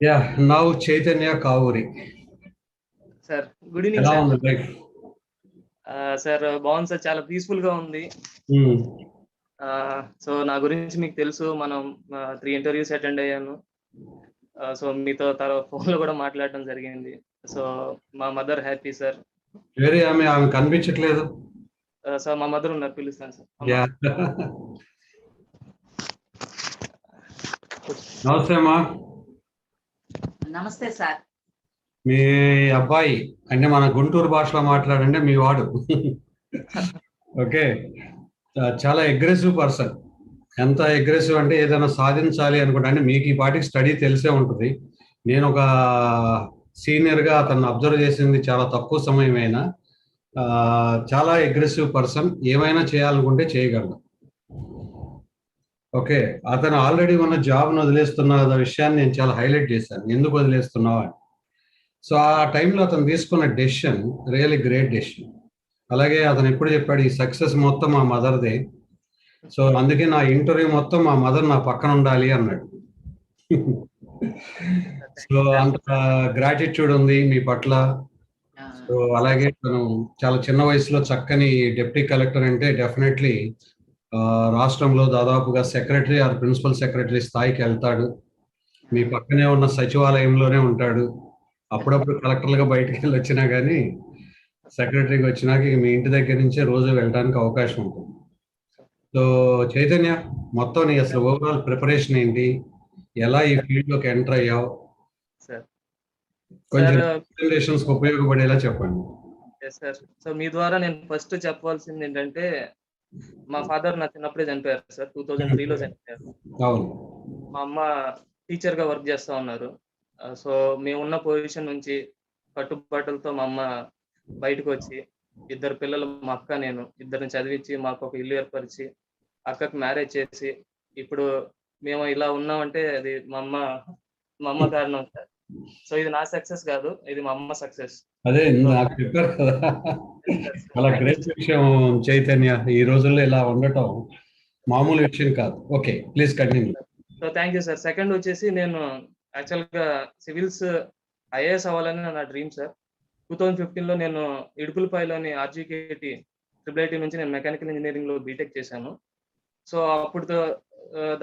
Yeah now Chaitanya Kavuri sir good evening ఎలా sir ఉంది life sir బాగుంది sir చాలా పీస్ఫుల్గా ఉంది. Hmm. ఆ, సో నా గురించి మీకు తెలుసు మనం త్రీ ఇంటర్వ్యూస్ అటెండ్ అయ్యాను. సో మీతో తర్వాత ఫోన్లో కూడా మాట్లాడడం జరిగింది. సో మా మదర్ హ్యాపీ సార్ వేరే ఆమె ఆమె కనిపించట్లేదు. ఆ, సో మా మదర్ ఉన్నారు పిలుస్తాను సార్ నమస్తే అమ్మా. నమస్తే సార్. మీ అబ్బాయి అంటే మన గుంటూరు భాషలో మాట్లాడండి మీ వాడు. ఓకే. చాలా అగ్రెసివ్ పర్సన్ ఎంత అగ్రెసివ్ అంటే ఏదైనా సాధించాలి అనుకుంటా. అంటే మీకు ఈ పాటికి స్టడీ తెలిసే ఉంటుంది. నేను ఒక సీనియర్గా అతను అబ్జర్వ్ చేసింది చాలా తక్కువ సమయమైనా. చాలా అగ్రెసివ్ పర్సన్ ఏమైనా చేయాలనుకుంటే చేయగలడు ఓకే. అతను ఆల్రెడీ ఉన్న జాబ్ను వదిలేస్తున్న విషయాన్ని నేను చాలా హైలైట్ చేశాను. ఎందుకు వదిలేస్తున్నావు అని. సో ఆ టైంలో అతను తీసుకున్న డెసిషన్ రియల్లీ గ్రేట్ డెసిషన్. అలాగే అతను ఎప్పుడు చెప్పాడు ఈ సక్సెస్ మొత్తం మా మదర్దే. సో అందుకే నా ఇంటర్వ్యూ మొత్తం మా మదర్ నా పక్కన ఉండాలి అన్నాడు. సో అంత గ్రాటిట్యూడ్ ఉంది మీ పట్ల. సో అలాగే తను చాలా చిన్న వయసులో చక్కని డిప్యూటీ కలెక్టర్ అంటే డెఫినెట్లీ రాష్ట్రంలో దాదాపుగా సెక్రటరీ ఆర్ ప్రిన్సిపల్ సెక్రటరీ స్థాయికి వెళ్తాడు. మీ పక్కనే ఉన్న సచివాలయంలోనే ఉంటాడు. అప్పుడప్పుడు కలెక్టర్లుగా బయటికి వెళ్ళి వచ్చినా కానీ సెక్రటరీకి వచ్చినాక మీ ఇంటి దగ్గర నుంచే రోజు వెళ్ళడానికి అవకాశం ఉంటుంది. సో చైతన్య మొత్తం నీ అసలు ఓవరాల్ ప్రిపరేషన్ ఏంటి? ఎలా ఈ ఫీల్డ్లోకి ఎంటర్ అయ్యావు? కొంచెం ఉపయోగపడేలా చెప్పండి. సార్ సో మీ ద్వారా నేను ఫస్ట్ చెప్పవలసింది ఏంటంటే మా ఫాదర్ నా చిన్నప్పుడే చనిపోయారు సార్. టూ థౌజండ్ త్రీలో చనిపోయారు. మా అమ్మ టీచర్గా వర్క్ చేస్తా ఉన్నారు. సో మేము ఉన్న పొజిషన్ నుంచి కట్టుబాటులతో మా అమ్మ బయటకు వచ్చి ఇద్దరు పిల్లలు మా అక్క నేను ఇద్దరిని చదివించి మాకు ఒక ఇల్లు ఏర్పరిచి అక్కకి మ్యారేజ్ చేసి ఇప్పుడు మేము ఇలా ఉన్నామంటే అది మా అమ్మ మా అమ్మ కారణం సార్. సో ఇది నా సక్సెస్ కాదు ఇది మా అమ్మ సక్సెస్ అదే నాకు చెప్పారు కదా. చాలా గ్రేట్ విషయం చైతన్య. ఈ రోజుల్లో ఇలా ఉండటం మామూలు విషయం కాదు. Okay please continue so thank you sir second వచ్చేసి నేను యాక్చువల్గా సివిల్స్ ఐఏఎస్ అవ్వాలని నా డ్రీమ్ సార్ టూ థౌజండ్ ఫిఫ్టీన్లో నేను ఇడుపులపాయలోని ఆర్జీకేటి ట్రిపుల్ ఐటీ నుంచి నేను మెకానికల్ ఇంజనీరింగ్లో బీటెక్ చేశాను. సో అప్పుడు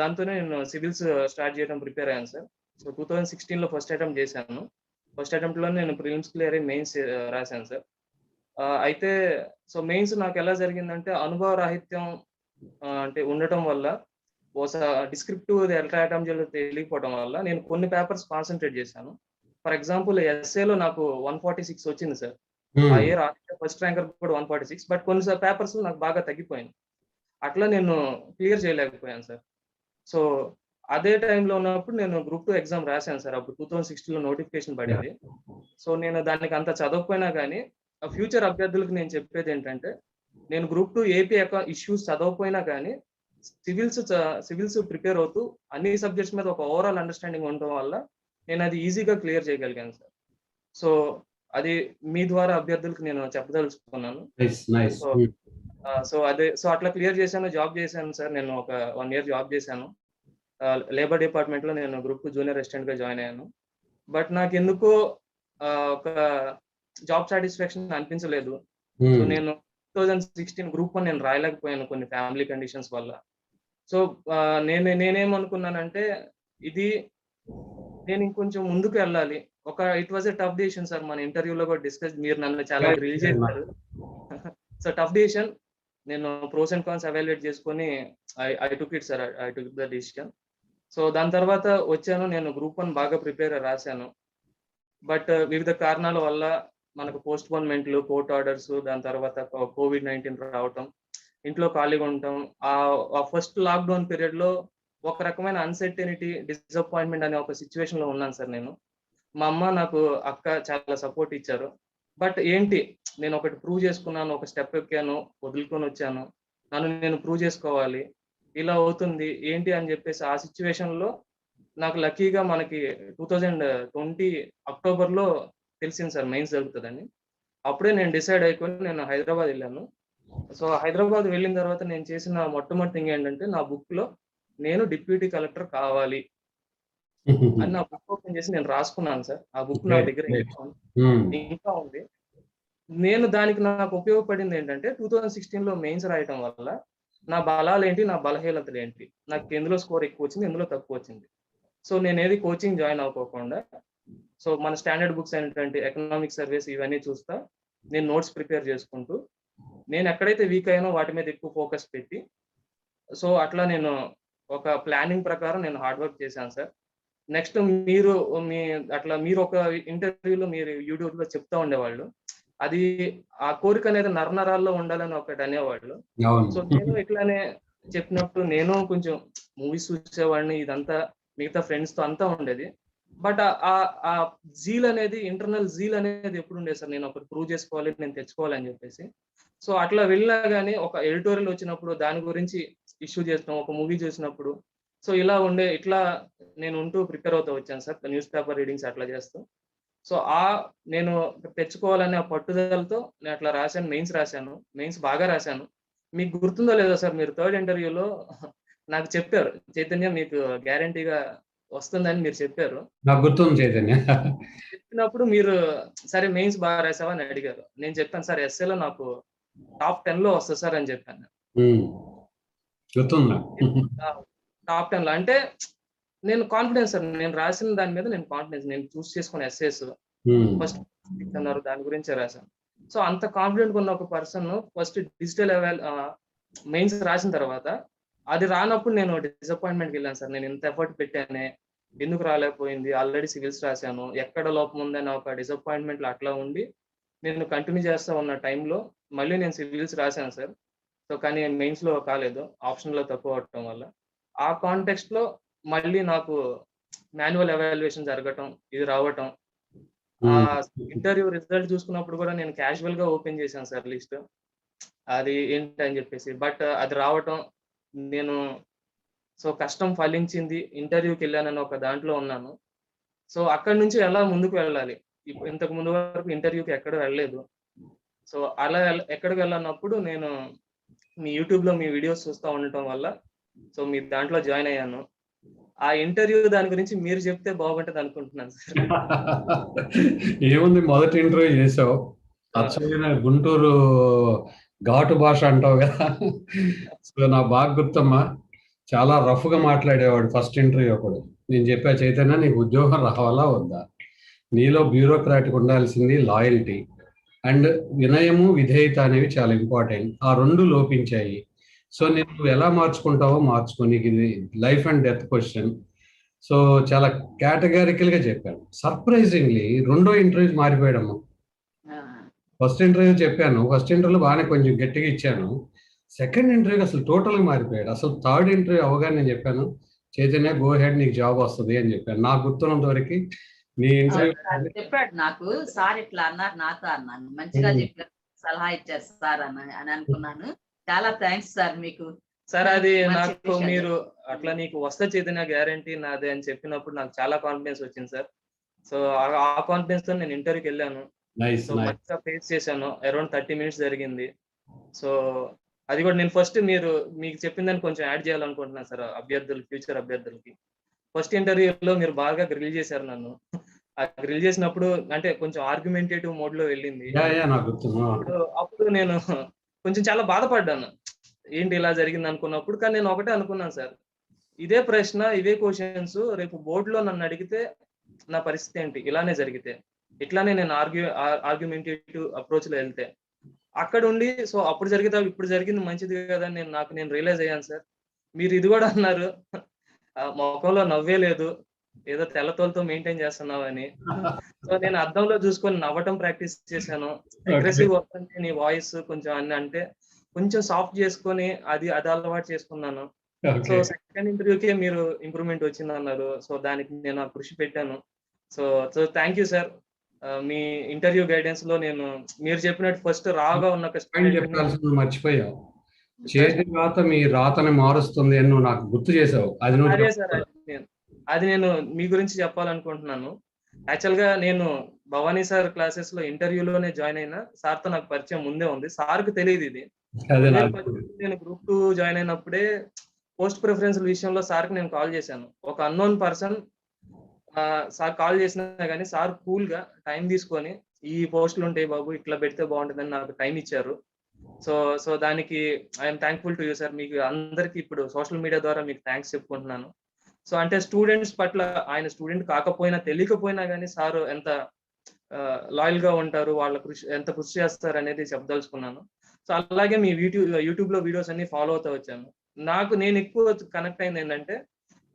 దాంతోనే నేను సివిల్స్ స్టార్ట్ చేయడం ప్రిపేర్ అయ్యాను సార్ సో టూ థౌజండ్ సిక్స్టీన్లో ఫస్ట్ అటెంప్ట్ చేశాను. ఫస్ట్ అటెంప్ట్లో నేను ప్రిలిమ్స్ క్లియర్ మెయిన్స్ రాశాను సార్ అయితే సో మెయిన్స్ నాకు ఎలా జరిగిందంటే అనుభవ రాహిత్యం అంటే ఉండటం వల్ల డిస్క్రిప్టివ్ ఎట్లా చేయాలో తెలియకపోవడం వల్ల నేను కొన్ని పేపర్స్ కాన్సన్ట్రేట్ చేశాను. ఫర్ ఎగ్జాంపుల్ ఎస్ఏలో నాకు వన్ ఫార్టీ సిక్స్ వచ్చింది సార్. ఆ ఇయర్ ఫస్ట్ ర్యాంకర్ కూడా వన్ ఫార్టీ సిక్స్ బట్ కొన్ని పేపర్స్ నాకు బాగా తగ్గిపోయింది అట్లా నేను క్లియర్ చేయలేకపోయాను సార్. సో అదే టైంలో ఉన్నప్పుడు నేను గ్రూప్ టూ ఎగ్జామ్ రాశాను సార్. అప్పుడు టూ థౌసండ్ సిక్స్టీన్లో నోటిఫికేషన్ పడింది. సో నేను దానికి అంత చదవకపోయినా కానీ ఫ్యూచర్ అభ్యర్థులకు నేను చెప్పేది ఏంటంటే నేను గ్రూప్ టూ ఏపీ ఇష్యూస్ చదవకపోయినా కానీ సివిల్స్ సివిల్స్ ప్రిపేర్ అవుతూ అన్ని సబ్జెక్ట్స్ మీద ఒక ఓవరాల్ అండర్స్టాండింగ్ ఉండటం వల్ల నేను అది ఈజీగా క్లియర్ చేయగలిగాను సార్. సో అది మీ ద్వారా అభ్యర్థులకు నేను చెప్పదలుచుకున్నాను. So, సో అదే సో అట్లా క్లియర్ చేశాను జాబ్ చేశాను సార్. నేను ఒక వన్ ఇయర్ జాబ్ చేశాను. లేబర్ డిపార్ట్మెంట్లో నేను గ్రూప్ జూనియర్ అసిస్టెంట్గా జాయిన్ అయ్యాను. బట్ నాకు ఎందుకో ఒక జాబ్ సాటిస్ఫాక్షన్ అనిపించలేదు. సో నేను two thousand sixteen group one నేను రాయలేకపోయాను కొన్ని ఫ్యామిలీ కండిషన్స్ వల్ల. సో నేను నేనేమనుకున్నానంటే ఇది నేను ఇంకొంచెం ముందుకు వెళ్ళాలి. ఒక it was a tough decision sir మన ఇంటర్వ్యూలో కూడా డిస్కస్ మీరు నన్ను చాలా. డ్రిల్ చేశారు. సో టఫ్ డిసిషన్ నేను ప్రోస్ అండ్ కాన్స్ అవాల్యుయేట్ చేసుకొని I took it sir I took the decision so దాని తర్వాత వచ్చాను నేను గ్రూప్ వన్ బాగా ప్రిపేర్ రాశాను. బట్ వివిధ కారణాల వల్ల మనకు పోస్ట్ పోన్మెంట్లు కోర్ట్ ఆర్డర్స్ దాని తర్వాత కోవిడ్ నైన్టీన్ రావటం ఇంట్లో ఖాళీగా ఉండటం ఆ ఫస్ట్ లాక్డౌన్ పీరియడ్లో ఒక రకమైన అన్సర్టెనిటీ డిసప్పాయింట్మెంట్ అనే ఒక సిచ్యువేషన్లో ఉన్నాను సార్ నేను. మా అమ్మ నాకు అక్క చాలా సపోర్ట్ ఇచ్చారు. బట్ ఏంటి? నేను ఒకటి ప్రూవ్ చేసుకున్నాను ఒక స్టెప్ ఎక్కాను వదులుకొని వచ్చాను. నన్ను నేను ప్రూవ్ చేసుకోవాలి. ఇలా అవుతుంది. ఏంటి అని చెప్పేసి ఆ సిచ్యువేషన్లో నాకు లక్కీగా మనకి టూ థౌజండ్ ట్వంటీ అక్టోబర్లో తెలిసింది సార్ మెయిన్స్ జరుగుతుందని అప్పుడే నేను డిసైడ్ అయిపోయి నేను హైదరాబాద్ వెళ్ళాను. సో హైదరాబాద్ వెళ్ళిన తర్వాత నేను చేసిన మొట్టమొదటి థింగ్ ఏంటంటే నా బుక్లో నేను డిప్యూటీ కలెక్టర్ కావాలి అని నా బుక్ ఓపెన్ చేసి నేను రాసుకున్నాను సార్. ఆ బుక్ నా దగ్గర ఇంకా ఉంది. నేను దానికి నాకు ఉపయోగపడింది ఏంటంటే టూ థౌజండ్ సిక్స్టీన్లో మెయిన్స్ రాయటం వల్ల నా బలాలు ఏంటి నా బలహీనతలు ఏంటి? నాకు ఎందులో స్కోర్ ఎక్కువ వచ్చింది ఎందులో తక్కువ వచ్చింది? సో నేను ఏది కోచింగ్ జాయిన్ అవ్వకోకుండా సో మన స్టాండర్డ్ బుక్స్ అయినటువంటి ఎకనామిక్ సర్వీస్ ఇవన్నీ చూస్తా నేను నోట్స్ ప్రిపేర్ చేసుకుంటూ నేను ఎక్కడైతే వీక్ అయ్యానో వాటి మీద ఎక్కువ ఫోకస్ పెట్టి సో అట్లా నేను ఒక ప్లానింగ్ ప్రకారం నేను హార్డ్ వర్క్ చేశాను సార్. నెక్స్ట్ మీరు మీ అట్లా మీరు ఒక ఇంటర్వ్యూలో మీరు యూట్యూబ్లో చెప్తా ఉండేవాళ్ళు. అది ఆ కోరిక అనేది నరనరాల్లో ఉండాలని ఒకటి అనేవాళ్ళు. సో నేను ఇట్లానే చెప్పినప్పుడు నేను కొంచెం మూవీస్ చూసేవాడిని ఇదంతా మిగతా ఫ్రెండ్స్తో అంతా ఉండేది. బట్ ఆ జీల్ అనేది ఇంటర్నల్ జీల్ అనేది ఎప్పుడు ఉండేది సార్? నేను ఒకటి ప్రూవ్ చేసుకోవాలి నేను తెచ్చుకోవాలని చెప్పేసి. సో అట్లా వెళ్ళినా కానీ ఒక ఎడిటోరియల్ వచ్చినప్పుడు దాని గురించి ఇష్యూ చేస్తాం ఒక మూవీ చూసినప్పుడు. సో ఇలా ఉండే ఇట్లా నేను ఉంటూ ప్రిపేర్ అవుతూ వచ్చాను సార్ న్యూస్ పేపర్ రీడింగ్స్ అట్లా చేస్తూ. సో ఆ నేను తెచ్చుకోవాలనే ఆ పట్టుదలతో నేను అట్లా రాశాను మెయిన్స్ రాశాను మెయిన్స్ బాగా రాశాను. మీకు గుర్తుందో లేదో సార్ మీరు థర్డ్ ఇంటర్వ్యూలో నాకు చెప్పారు. చైతన్య మీకు గ్యారంటీగా వస్తుందని మీరు చెప్పారు. నాకు గుర్తుంది చైతన్య. చెప్పినప్పుడు మీరు సరే మెయిన్స్ బాగా రాసావా అని అడిగారు. నేను చెప్పాను సార్ ఎస్ఏలో నాకు టాప్ టెన్లో వస్తుంది సార్ అని చెప్పాను. టాప్ టెన్లో. అంటే నేను కాన్ఫిడెన్స్ సార్ నేను రాసిన దాని మీద నేను కాన్ఫిడెన్స్ నేను చూస్ చేసుకున్న ఎస్ఏస్ ఫస్ట్ అన్నారు దాని గురించే రాశాను. సో అంత కాన్ఫిడెంట్ ఉన్న ఒక పర్సన్ ఫస్ట్ డిజిటల్ మెయిన్స్ రాసిన తర్వాత అది రానప్పుడు నేను డిసప్పాయింట్మెంట్కి వెళ్ళాను సార్. నేను ఇంత ఎఫర్ట్ పెట్టానే ఎందుకు రాలేకపోయింది? ఆల్రెడీ సివిల్స్ రాశాను. ఎక్కడ లోపం ఉందని ఒక డిసప్పాయింట్మెంట్ అట్లా ఉండి నేను కంటిన్యూ చేస్తా ఉన్న టైంలో మళ్ళీ నేను సివిల్స్ రాశాను సార్. సో కానీ మెయిన్స్లో కాలేదు. ఆప్షన్లో తక్కువ అవటం వల్ల. ఆ కాంటెక్స్ట్లో మళ్ళీ నాకు మాన్యువల్ ఎవాల్యుయేషన్ జరగటం ఇది రావటం ఆ ఇంటర్వ్యూ రిజల్ట్ చూసుకున్నప్పుడు కూడా నేను క్యాజువల్గా ఓపెన్ చేశాను సార్ లిస్ట్. అది ఏంటి అని చెప్పేసి. బట్ అది రావటం నేను సో కష్టం ఫలించింది ఇంటర్వ్యూకి వెళ్ళానని ఒక దాంట్లో ఉన్నాను. సో అక్కడి నుంచి ఎలా ముందుకు వెళ్ళాలి? ఇంతకు ముందు వరకు ఇంటర్వ్యూకి ఎక్కడ వెళ్ళలేదు. సో అలా ఎక్కడికి వెళ్ళనప్పుడు నేను మీ యూట్యూబ్లో మీ వీడియోస్ చూస్తూ ఉండటం వల్ల సో మీ దాంట్లో జాయిన్ అయ్యాను. ఆ ఇంటర్వ్యూ దాని గురించి మీరు చెప్తే బాగుంటది అనుకుంటున్నాను సార్. ఏముంది? మొదటి ఇంటర్వ్యూ చేసావు. అచ్చమైన గుంటూరు ఘాటు భాష అంటావు కదా. సో నా బాగా గుర్తమ్మా చాలా రఫ్గా మాట్లాడేవాడు ఫస్ట్ ఇంటర్వ్యూ ఒకడు నేను చెప్పా చైతన్య నీకు ఉద్యోగం రావాలా వద్దా? నీలో బ్యూరోక్రాటిక్ ఉండాల్సింది లాయల్టీ. అండ్ వినయము విధేయత అనేవి చాలా ఇంపార్టెంట్. ఆ రెండు లోపించాయి. సో నేను నువ్వు ఎలా మార్చుకుంటావో మార్చుకో. నీకు ఇది life and death question. So చాలా కేటగారికల్గా చెప్పాను. సర్ప్రైజింగ్లీ రెండో ఇంటర్వ్యూ మారిపోయాడమ్మా. ఫస్ట్ ఇంటర్వ్యూ చెప్పాను. ఫస్ట్ ఇంటర్వ్యూలో బాగానే కొంచెం గట్టిగా ఇచ్చాను. సెకండ్ ఇంటర్వ్యూకి అసలు టోటల్గా మారిపోయాడు. అసలు థర్డ్ ఇంటర్వ్యూ అవగానే నేను చెప్పాను. చైతన్య గో హెడ్ నీకు జాబ్ వస్తుంది అని చెప్పాను. నాకు గుర్తున్నంత వరకు నీ ఇంటర్వ్యూ చెప్పాడు నాకు సార్ ఇట్లా అన్నారు నాతో అన్నాను. మంచిగా. చెప్పారు. సలహా ఇచ్చారు సార్ అని అని అనుకున్నాను. చాలా థ్యాంక్స్ సార్ మీకు. సార్ అది నాకు మీరు అట్లా నీకు వస్తే చైతన్య గ్యారంటీ నాదే అని చెప్పినప్పుడు నాకు చాలా కాన్ఫిడెన్స్ వచ్చింది సార్. సో ఆ కాన్ఫిడెన్స్తో నేను ఇంటర్వ్యూకి వెళ్ళాను. సో మంచిగా ఫేస్ చేశాను. అరౌండ్ థర్టీ మినిట్స్ జరిగింది. సో అది కూడా నేను ఫస్ట్ మీరు మీకు చెప్పిందని కొంచెం యాడ్ చేయాలనుకుంటున్నాను సార్ అభ్యర్థులు ఫ్యూచర్ అభ్యర్థులకి. ఫస్ట్ ఇంటర్వ్యూలో మీరు బాగా గ్రిల్ చేశారు నన్ను. ఆ గ్రిల్ చేసినప్పుడు అంటే కొంచెం ఆర్గ్యుమెంటేటివ్ మోడ్లో వెళ్ళింది. అప్పుడు నేను కొంచెం చాలా బాధపడ్డాను. ఏంటి ఇలా జరిగింది అనుకున్నప్పుడు కానీ నేను ఒకటే అనుకున్నాను సార్. ఇదే ప్రశ్న ఇవే క్వశ్చన్స్ రేపు బోర్డులో నన్ను అడిగితే నా పరిస్థితి ఏంటి? ఇలానే జరిగితే. ఇట్లానే నేను ఆర్గ్యూ ఆర్గ్యుమెంటేటివ్ అప్రోచ్లో వెళ్తే. అక్కడ ఉండి సో అప్పుడు జరిగితే ఇప్పుడు జరిగింది మంచిది కదా నేను నాకు నేను రియలైజ్ అయ్యాను సార్. మీరు ఇది కూడా అన్నారు. ముఖంలో నవ్వే లేదు. ఏదో తెల్లతోలతో మెయింటైన్ చేస్తున్నావు అని సో నేను అద్దంలో చూసుకొని నవ్వటం ప్రాక్టీస్ చేశాను. అగ్రెసివ్ వస్తుంది నీ వాయిస్ కొంచెం అని అంటే కొంచెం సాఫ్ట్ చేసుకొని అది అది అలవాటు చేసుకున్నాను. సో సెకండ్ ఇంటర్వ్యూకే మీరు ఇంప్రూవ్మెంట్ వచ్చింది అన్నారు సో దానికి నేను కృషి పెట్టాను. So so thank you sir me interview గైడెన్స్లో నేను మీరు చెప్పినట్టు ఫస్ట్ రాగా ఉన్న మర్చిపోయావు. చేతి రాత మీ రాతని మారుస్తుంది అని నువ్వు నాకు గుర్తు చేసావు. అది నువ్వు అదే నేను మీ గురించి చెప్పాలనుకుంటున్నాను. యాక్చువల్గా నేను భవానీ సార్ క్లాసెస్లో ఇంటర్వ్యూలోనే జాయిన్ అయినా సార్తో నాకు పరిచయం ముందే ఉంది. సార్కు తెలియదు ఇది. నేను గ్రూప్ టూ జాయిన్ అయినప్పుడే పోస్ట్ ప్రిఫరెన్స్ విషయంలో సార్కి నేను కాల్ చేశాను. ఒక అన్నోన్ పర్సన్ సార్ కాల్ చేసినా కానీ సార్ కూల్గా టైం తీసుకొని ఈ పోస్టులు ఉంటాయి బాబు ఇట్లా పెడితే బాగుంటుందని నాకు టైం ఇచ్చారు. సో సో దానికి I'm thankful to you sir. మీకు అందరికి ఇప్పుడు సోషల్ మీడియా ద్వారా మీకు థ్యాంక్స్ చెప్పుకుంటున్నాను. సో అంటే స్టూడెంట్స్ పట్ల ఆయన స్టూడెంట్ కాకపోయినా తెలియకపోయినా కానీ సార్ ఎంత లాయల్గా ఉంటారు వాళ్ళ కృషి ఎంత కృషి చేస్తారు అనేది చెప్పదలుచుకున్నాను. సో అలాగే మీ యూట్యూబ్ యూట్యూబ్లో వీడియోస్ అన్ని ఫాలో అవుతూ వచ్చాను. నాకు నేను ఎక్కువ కనెక్ట్ అయింది ఏంటంటే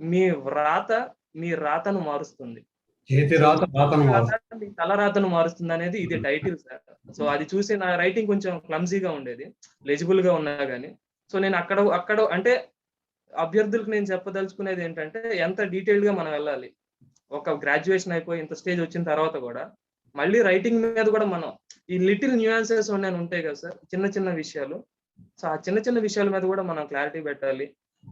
మీ వ్రాత మీ రాతను మారుస్తుంది. చేతి రాత మీ తల రాతను మారుస్తుంది అనేది ఇది టైటిల్ సార్. సో అది చూసి నా రైటింగ్ కొంచెం క్లమ్జీగా ఉండేది. లెజిబుల్గా ఉన్నా గానీ. సో నేను అక్కడ అక్కడ అంటే అభ్యర్థులకు నేను చెప్పదలుచుకునేది ఏంటంటే ఎంత డీటెయిల్డ్గా మనం వెళ్ళాలి. ఒక గ్రాడ్యుయేషన్ అయిపోయి ఇంత స్టేజ్ వచ్చిన తర్వాత కూడా మళ్ళీ రైటింగ్ మీద కూడా మనం ఈ లిటిల్ న్యూయాన్సెస్ ఉన్నాయి ఉంటాయి కదా సార్ చిన్న చిన్న విషయాలు. సో ఆ చిన్న చిన్న విషయాల మీద కూడా మనం క్లారిటీ పెట్టాలి.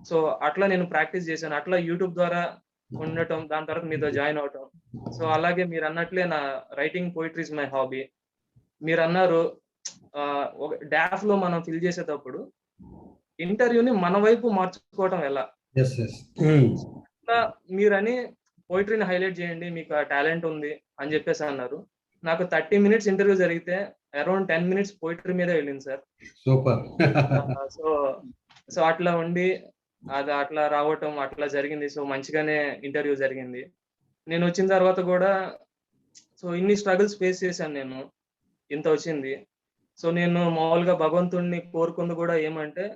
సో అట్లా నేను ప్రాక్టీస్ చేశాను. అట్లా యూట్యూబ్ ద్వారా ఉండటం దాని తర్వాత మీతో జాయిన్ అవటం. సో అలాగే మీరు అన్నట్లే నా రైటింగ్ పోయిటరీస్ మై హాబీ మీరు అన్నారు ఆ, ఒక డాఫ్లో మనం ఫిల్ చేసేటప్పుడు ఇంటర్వ్యూని మన వైపు మార్చుకోవటం ఎలా? Yes, yes. Hmm. అట్లా మీరని పోయిటరీని హైలైట్ చేయండి మీకు ఆ టాలెంట్ ఉంది అని చెప్పేసి అన్నారు. నాకు థర్టీ మినిట్స్ ఇంటర్వ్యూ జరిగితే అరౌండ్ టెన్ మినిట్స్ పోయిటరీ మీదే వెళ్ళింది సార్ సూపర్ సో సో అట్లా ఉండి అది అట్లా రావటం అట్లా జరిగింది. సో మంచిగానే ఇంటర్వ్యూ జరిగింది. నేను వచ్చిన తర్వాత కూడా సో ఇన్ని స్ట్రగుల్స్ ఫేస్ చేశాను నేను. ఇంత వచ్చింది. సో నేను మామూలుగా భగవంతుణ్ణి కోరుకుంది కూడా ఏమంటే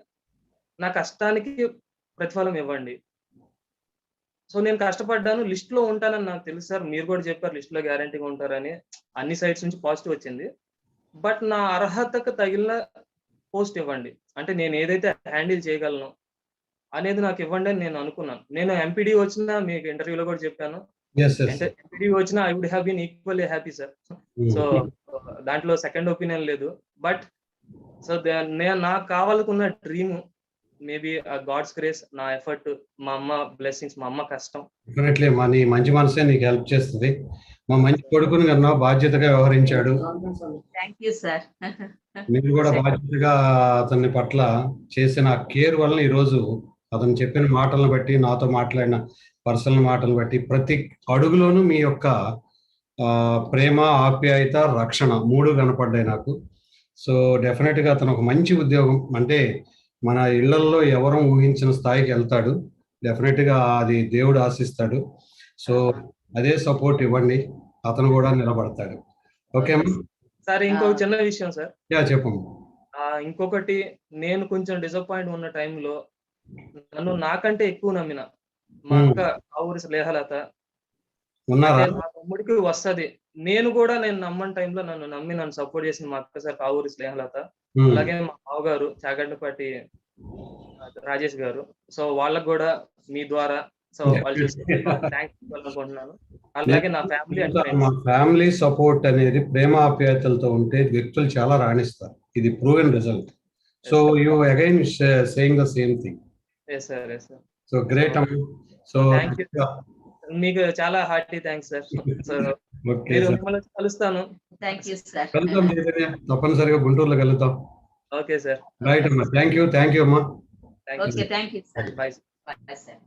నా కష్టానికి ప్రతిఫలం ఇవ్వండి. సో నేను కష్టపడ్డాను. లిస్ట్లో ఉంటానని నాకు తెలుసు సార్. మీరు కూడా చెప్పారు లిస్ట్లో గ్యారంటీగా ఉంటారని. అన్ని సైడ్స్ నుంచి పాజిటివ్ వచ్చింది. బట్ నా అర్హతకు తగిలిన పోస్ట్ ఇవ్వండి. అంటే నేను ఏదైతే హ్యాండిల్ చేయగలను అనేది నాకు ఇవ్వండి అని నేను అనుకున్నాను. నేను ఎంపీడీ వచ్చినా మీకు ఇంటర్వ్యూలో కూడా చెప్పాను. ఎంపీడీ వచ్చినా I would have been equally happy sir so దాంట్లో సెకండ్ ఒపీనియన్ లేదు. బట్ సో నేను నాకు కావాలనుకున్న డ్రీమ్ మేబీ గాడ్స్ గ్రేస్ నా ఎఫర్ట్ మా అమ్మ బ్లెస్సింగ్స్ మా అమ్మ కష్టం. డెఫినెట్లీ మా నీ మంచి మనసే నీకు హెల్ప్ చేస్తుంది. మా మంచి కొడుకుని కన్నా బాధ్యతగా వ్యవహరించాడు. సార్ మీరు కూడా బాధ్యతగా అతని పట్ల చేసిన కేర్ వలన ఈరోజు అతను చెప్పిన మాటలను బట్టి నాతో మాట్లాడిన పర్సనల్ మాటలను బట్టి ప్రతి అడుగులోనూ మీ యొక్క ఆ, ప్రేమ ఆప్యాయత రక్షణ మూడు కనపడ్డాయి నాకు. సో డెఫినెట్గా అతను ఒక మంచి ఉద్యోగం. అంటే మన ఇళ్ళల్లో ఎవరం ఊహించిన స్థాయికి వెళ్తాడు. డెఫినెట్గా అది దేవుడు ఆశిస్తాడు. సో అదే సపోర్ట్ ఇవ్వండి. అతను కూడా నిలబడతాడు. ఓకే సార్ ఇంకొక చిన్న విషయం సార్. యా చెప్పమ్మా. ఆ, ఇంకొకటి నేను కొంచెం డిసప్పాయింట్ ఉన్న టైంలో నన్ను నాకంటే ఎక్కువ నమ్మిన మా. అక్క ఆవురి స్నేహలత. ఉన్నారా? అంటే మా తమ్ముడికి వస్తది. నేను కూడా నేను నమ్మని టైంలో నన్ను నమ్మి నన్ను సపోర్ట్ చేసిన మా అక్క సార్ కావూరి స్నేహలత. అలాగే మా బావగారు చాగంటిపాటి రాజేష్ గారు. సో వాళ్ళకు కూడా మీ ద్వారా సో వాళ్ళు థ్యాంక్స్ అనుకుంటున్నాను అలాగే నా ఫ్యామిలీ మా ఫ్యామిలీ సపోర్ట్ అనేది ప్రేమ ఆప్యాయతలతో ఉంటే వ్యక్తులు చాలా రాణిస్తారు. ఇది proven result so you again saying the same thing yes sir yes sir so great అమ్మ సో Thank you. మీకు చాలా హార్టీ థ్యాంక్స్ సార్ కలుస్తాను. కలుద్దాం. తప్పనిసరిగా గుంటూరులో కలుద్దాం. ఓకే సార్ రైట్ అమ్మా. థ్యాంక్ యూ థ్యాంక్ యూ అమ్మా. Thank okay thank you sir bye bye sir